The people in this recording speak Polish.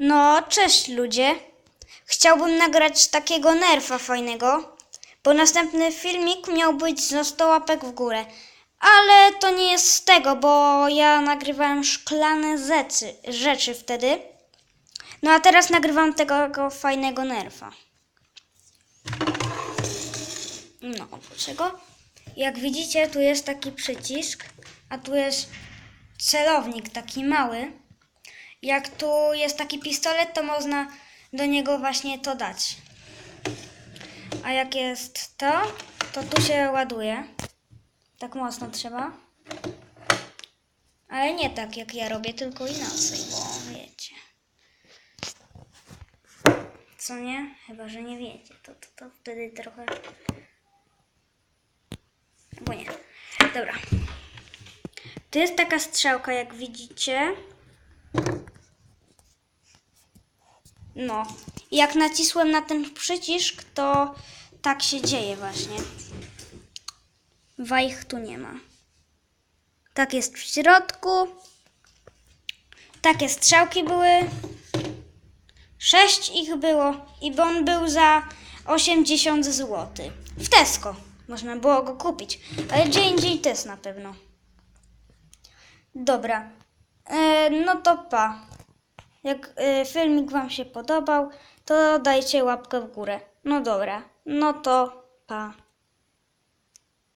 No, cześć ludzie. Chciałbym nagrać takiego nerfa fajnego, bo następny filmik miał być z 100 łapek w górę. Ale to nie jest z tego, bo ja nagrywałem szklane rzeczy, rzeczy wtedy. No a teraz nagrywam tego, tego fajnego nerfa. No, dlaczego? Jak widzicie, tu jest taki przycisk, a tu jest celownik taki mały. Jak tu jest taki pistolet, to można do niego właśnie to dać. A jak jest to, to tu się ładuje. Tak mocno trzeba. Ale nie tak jak ja robię, tylko inaczej, bo wiecie. Co nie? Chyba, że nie wiecie. To, to, to wtedy trochę. Bo nie. Dobra. To jest taka strzałka, jak widzicie. No. Jak nacisłem na ten przycisk, to tak się dzieje właśnie. Wajch tu nie ma. Tak jest w środku. Takie strzałki były. Sześć ich było i on był za 80 zł. W Tesco można było go kupić, ale gdzie indziej też na pewno. Dobra, e, no to pa. Jak e, filmik Wam się podobał, to dajcie łapkę w górę. No dobra, no to pa.